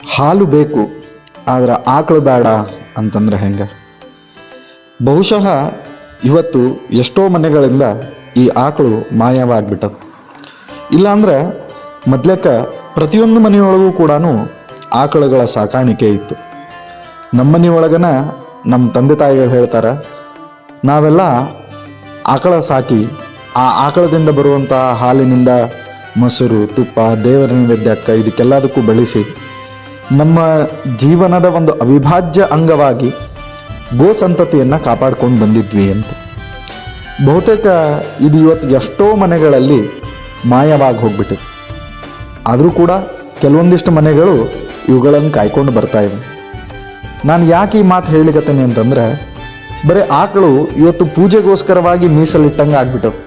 ಹಾಲು ಬೇಕು, ಆದರೆ ಆಕಳು ಬೇಡ ಅಂತಂದ್ರೆ ಹೆಂಗೆ? ಬಹುಶಃ ಇವತ್ತು ಎಷ್ಟೋ ಮನೆಗಳಿಂದ ಈ ಆಕಳು ಮಾಯವಾಗಿಬಿಟ್ಟದು. ಇಲ್ಲಾಂದ್ರೆ ಮೊದ್ಲೆಕ್ಕ ಪ್ರತಿಯೊಂದು ಮನೆಯೊಳಗೂ ಕೂಡ ಆಕಳುಗಳ ಸಾಕಾಣಿಕೆ ಇತ್ತು. ನಮ್ಮ ಮನೆಯೊಳಗನ ನಮ್ಮ ತಂದೆ ತಾಯಿಗಳು ಹೇಳ್ತಾರೆ, ನಾವೆಲ್ಲ ಆಕಳ ಸಾಕಿ, ಆ ಆಕಳದಿಂದ ಬರುವಂಥ ಹಾಲಿನಿಂದ ಮೊಸರು, ತುಪ್ಪ, ದೇವರ ನೈವೇದ್ಯಕ್ಕ ಇದಕ್ಕೆಲ್ಲದಕ್ಕೂ ಬಳಸಿ ನಮ್ಮ ಜೀವನದ ಒಂದು ಅವಿಭಾಜ್ಯ ಅಂಗವಾಗಿ ಗೋ ಸಂತತಿಯನ್ನು ಕಾಪಾಡ್ಕೊಂಡು ಬಂದಿದ್ವಿ ಅಂತ. ಬಹುತೇಕ ಇದು ಇವತ್ತು ಎಷ್ಟೋ ಮನೆಗಳಲ್ಲಿ ಮಾಯವಾಗಿ ಹೋಗ್ಬಿಟ್ಟಿದೆ. ಆದರೂ ಕೂಡ ಕೆಲವೊಂದಿಷ್ಟು ಮನೆಗಳು ಇವುಗಳನ್ನು ಕಾಯ್ಕೊಂಡು ಬರ್ತಾ ಇವೆ. ನಾನು ಯಾಕೆ ಈ ಮಾತು ಹೇಳಿಕತ್ತೇನೆ ಅಂತಂದ್ರೆ, ಬರೀ ಆಕಳು ಇವತ್ತು ಪೂಜೆಗೋಸ್ಕರವಾಗಿ ಮೀಸಲಿಟ್ಟಂಗೆ ಆಗ್ಬಿಟ್ಟದು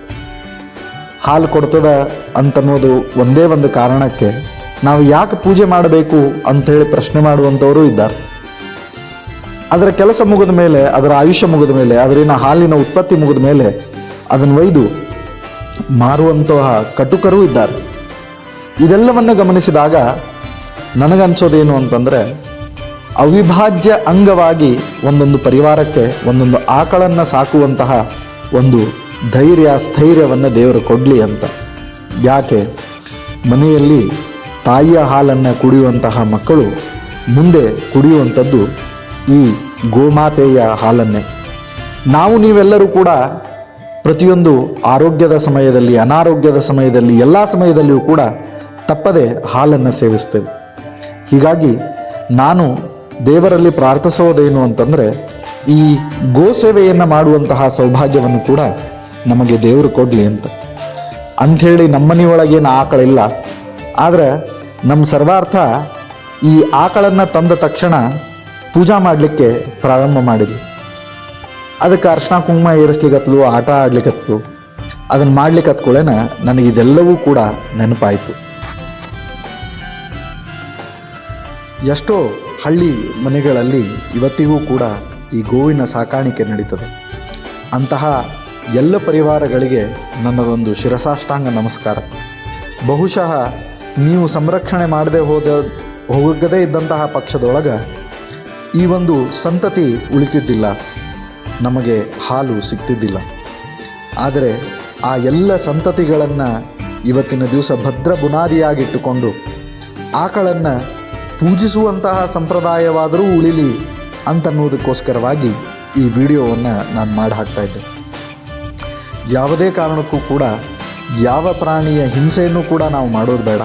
ಹಾಲು ಕೊಡ್ತದ ಅಂತನ್ನೋದು ಒಂದೇ ಒಂದು ಕಾರಣಕ್ಕೆ ನಾವು ಯಾಕೆ ಪೂಜೆ ಮಾಡಬೇಕು ಅಂಥೇಳಿ ಪ್ರಶ್ನೆ ಮಾಡುವಂಥವರು ಇದ್ದಾರೆ. ಅದರ ಕೆಲಸ ಮುಗಿದ ಮೇಲೆ, ಅದರ ಆಯುಷ್ಯ ಮುಗಿದ ಮೇಲೆ ಅದರಿನ ಹಾಲಿನ ಉತ್ಪತ್ತಿ ಮುಗಿದ ಮೇಲೆ ಅದನ್ನು ಒಯ್ದು ಮಾರುವಂತಹ ಕಟುಕರೂ ಇದ್ದಾರೆ. ಇದೆಲ್ಲವನ್ನು ಗಮನಿಸಿದಾಗ ನನಗನ್ಸೋದೇನು ಅಂತಂದರೆ, ಅವಿಭಾಜ್ಯ ಅಂಗವಾಗಿ ಒಂದೊಂದು ಪರಿವಾರಕ್ಕೆ ಒಂದೊಂದು ಆಕಳನ್ನು ಸಾಕುವಂತಹ ಒಂದು ಧೈರ್ಯ, ಸ್ಥೈರ್ಯವನ್ನು ದೇವರು ಕೊಡಲಿ ಅಂತ. ಯಾಕೆ? ಮನೆಯಲ್ಲಿ ತಾಯಿಯ ಹಾಲನ್ನು ಕುಡಿಯುವಂತಹ ಮಕ್ಕಳು ಮುಂದೆ ಕುಡಿಯುವಂಥದ್ದು ಈ ಗೋಮಾತೆಯ ಹಾಲನ್ನೇ. ನಾವು ನೀವೆಲ್ಲರೂ ಕೂಡ ಪ್ರತಿಯೊಂದು ಆರೋಗ್ಯದ ಸಮಯದಲ್ಲಿ, ಅನಾರೋಗ್ಯದ ಸಮಯದಲ್ಲಿ, ಎಲ್ಲ ಸಮಯದಲ್ಲಿಯೂ ಕೂಡ ತಪ್ಪದೆ ಹಾಲನ್ನು ಸೇವಿಸ್ತೇವೆ. ಹೀಗಾಗಿ ನಾನು ದೇವರಲ್ಲಿ ಪ್ರಾರ್ಥಿಸುವುದೇನು ಅಂತಂದರೆ, ಈ ಗೋ ಸೇವೆಯನ್ನು ಮಾಡುವಂತಹ ಸೌಭಾಗ್ಯವನ್ನು ಕೂಡ ನಮಗೆ ದೇವರು ಕೊಡಲಿ ಅಂತ. ಅಂಥೇಳಿ ನಮ್ಮನೆಯೊಳಗೇನು ಆಕಳಿಲ್ಲ. ಆದರೆ ನಮ್ಮ ಸರ್ವಾರ್ಥ ಈ ಆಕಳನ್ನು ತಂದ ತಕ್ಷಣ ಪೂಜಾ ಮಾಡಲಿಕ್ಕೆ ಪ್ರಾರಂಭ ಮಾಡಿದ್ವಿ. ಅದಕ್ಕೆ ಅರ್ಶಿನ ಕುಂಕುಮ ಏರಿಸ್ಲಿಕ್ಕತ್ಲು ಆಟ ಆಡ್ಲಿಕ್ಕತ್ತು ಅದನ್ನು ಮಾಡ್ಲಿಕ್ಕೆ ಹತ್ಕೊಳ್ಳೇನ ನನಗೆ ಇದೆಲ್ಲವೂ ಕೂಡ ನೆನಪಾಯಿತು. ಎಷ್ಟೋ ಹಳ್ಳಿ ಮನೆಗಳಲ್ಲಿ ಇವತ್ತಿಗೂ ಕೂಡ ಈ ಗೋವಿನ ಸಾಕಾಣಿಕೆ ನಡೀತದೆ. ಅಂತಹ ಎಲ್ಲ ಪರಿವಾರಗಳಿಗೆ ನನ್ನದೊಂದು ಶಿರಸಾಷ್ಟಾಂಗ ನಮಸ್ಕಾರ. ಬಹುಶಃ ನೀವು ಸಂರಕ್ಷಣೆ ಮಾಡದೆ ಹೋದ, ಹೋಗದೇ ಇದ್ದಂತಹ ಪಕ್ಷದೊಳಗೆ ಈ ಒಂದು ಸಂತತಿ ಉಳಿತಿದ್ದಿಲ್ಲ. ನಮಗೆ ಹಾಲು ಸಿಗ್ತಿದ್ದಿಲ್ಲ. ಆದರೆ ಆ ಎಲ್ಲ ಸಂತತಿಗಳನ್ನು ಇವತ್ತಿನ ದಿವಸ ಭದ್ರ ಬುನಾದಿಯಾಗಿಟ್ಟುಕೊಂಡು, ಆಕಳನ್ನು ಪೂಜಿಸುವಂತಹ ಸಂಪ್ರದಾಯವಾದರೂ ಉಳಿಲಿ ಅಂತನ್ನುವುದಕ್ಕೋಸ್ಕರವಾಗಿ ಈ ವಿಡಿಯೋವನ್ನು ನಾನು ಮಾಡಿ ಹಾಕ್ತಾಯಿದ್ದೆ ಯಾವುದೇ ಕಾರಣಕ್ಕೂ ಕೂಡ ಯಾವ ಪ್ರಾಣಿಯ ಹಿಂಸೆಯನ್ನು ಕೂಡ ನಾವು ಮಾಡೋದು ಬೇಡ.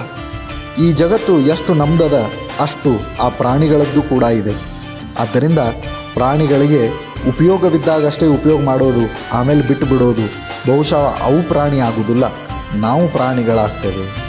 ಈ ಜಗತ್ತು ಎಷ್ಟು ನಮ್ದದ ಅಷ್ಟು ಆ ಪ್ರಾಣಿಗಳದ್ದು ಕೂಡ ಇದೆ. ಆದ್ದರಿಂದ ಪ್ರಾಣಿಗಳಿಗೆ ಉಪಯೋಗವಿದ್ದಾಗಷ್ಟೇ ಉಪಯೋಗ ಮಾಡೋದು, ಆಮೇಲೆ ಬಿಟ್ಟು ಬಿಡೋದು ಬಹುಶಃ ಅವು ಪ್ರಾಣಿ ಆಗುವುದಿಲ್ಲ. ನಾವು ಪ್ರಾಣಿಗಳಾಗ್ತೇವೆ.